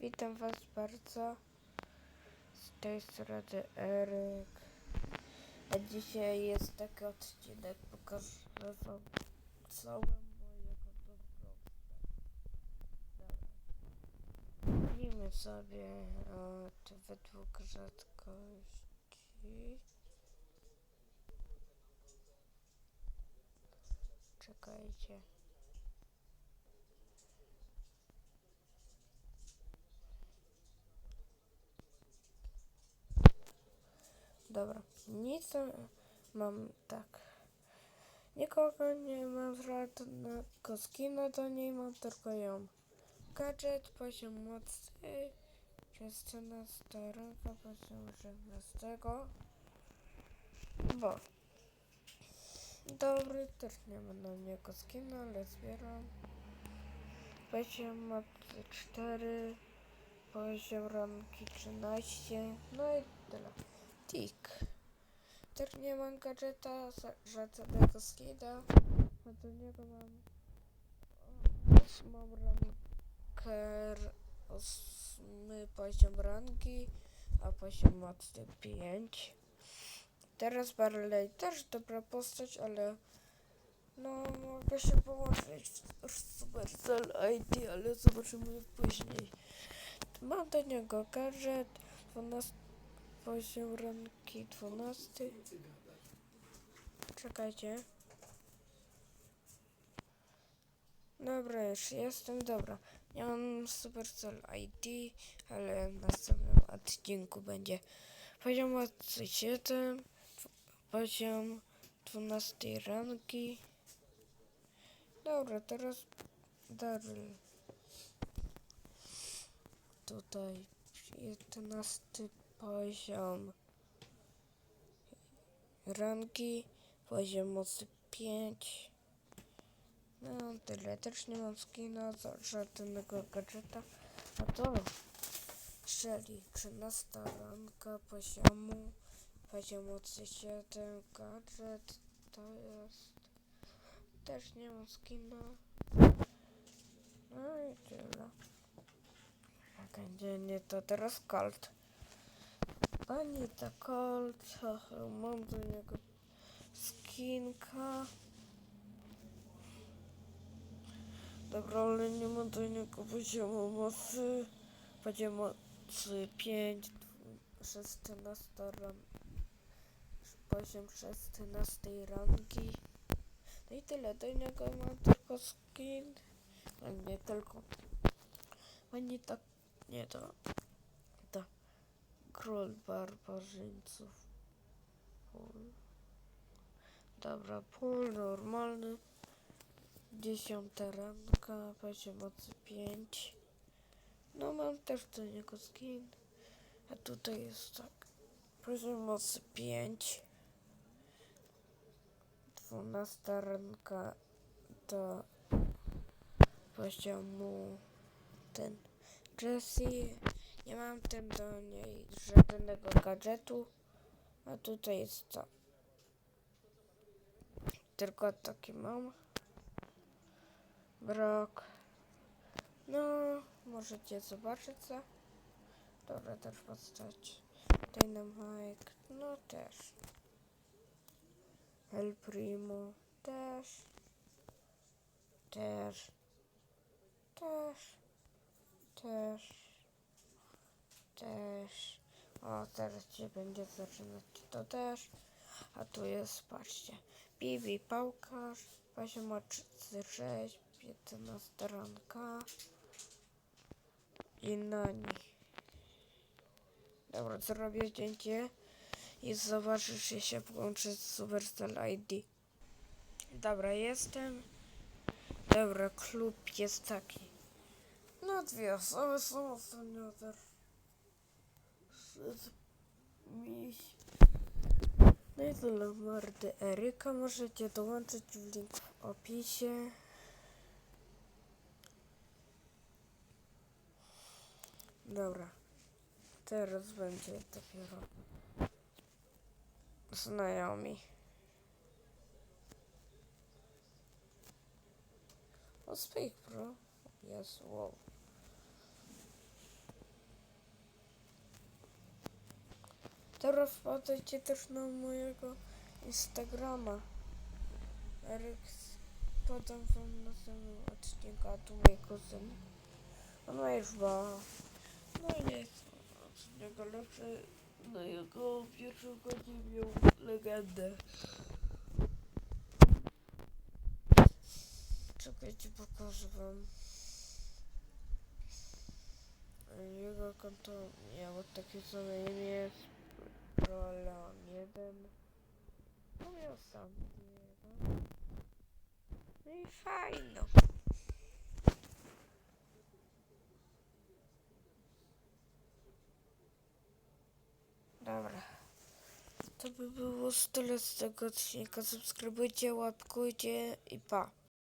Witam Was bardzo. Z tej strony Eryk. A dzisiaj jest taki odcinek, pokażę Wam całe dobrostanu. Dobra. Zacznijmy sobie od według rzadkości. Czekajcie. Dobra, nic mam tak. Nikogo nie mam żadnego skina do niej, mam tylko ją. Gadżet, poziom mocy, 16 ręka, poziom 16. Bo. Dobry, też nie ma na niego skina, ale zbieram. Poziom mocy 4, poziom ramki 13, no i tyle. Tik. Też nie mam gadżeta, żadnego skida. A do niego mam... Mam rankę... Ósmy poziom rangi, a poziom mocy 5. Teraz Barley też dobra postać, ale... No, mogę się połączyć w Supercell ID, ale zobaczymy później. Mam do niego gadżet, 12 poziom ranki 12. Czekajcie. Dobra, już jestem, dobra. Nie mam Supercell ID, ale w następnym odcinku będzie poziom 7, poziom 12 ranki. Dobra, teraz dalej. Tutaj 11 poziom rangi, poziom mocy 5. No tyle, też nie mam skina, za- żadnego gadżeta. A to, czyli 13 ranka poziomu, poziom mocy 7, gadżet, to jest, też nie mam skina. No i tyle. Będzie nie to teraz Colt. Pani ta Colt, mam do niego skinka. Dobra, ale nie mam do niego poziomu mocy. Poziom mocy 5, 16 ran, poziom 16 rangi. No i tyle, do niego mam tylko skin. A nie tylko. Ani tak, nie. To. Król barbarzyńców. Pól. Dobra, pól normalny. Dziesiąta ranka, poziom mocy 5. No mam też do niego skin. A tutaj jest tak. Poziom mocy 5. Dwunasta ranka do poziomu ten Jessie. Nie mam tym do niej żadnego gadżetu. A tutaj jest to. Tylko taki mam. Brok. No, możecie zobaczyć co. Dobra, też postać. Dynamite. No też. El Primo. Też. Też. Też. Też. Też. O, teraz się będzie zaczynać to też. A tu jest, patrzcie. Bibi Pałkarz. Poziom mocy 6. 15 ranka. I Nani. Dobra, zrobię zdjęcie. I zobaczysz, że się połączy z Supercell ID. Dobra, jestem. Dobra, klub jest taki. No dwie osoby są ostatnio też. No i tyle mordy Eryka. Możecie dołączyć w link w opisie. Dobra. Teraz będzie dopiero znajomi. O, Speak Pro. Jest, wow. Teraz wpadajcie też na mojego Instagrama. Eryk, podam wam na samym odcinku, a tu mój kuzyn. On ma już dwa. No nie jest od niego lepszy. No jego pierwszego nie miał legendę. Czekajcie, pokażę wam. Jego konto miało takie same imię. No miał sam jeden. No i fajno. Dobra. To by było tyle z tego odcinka. Subskrybujcie, łapkujcie i pa.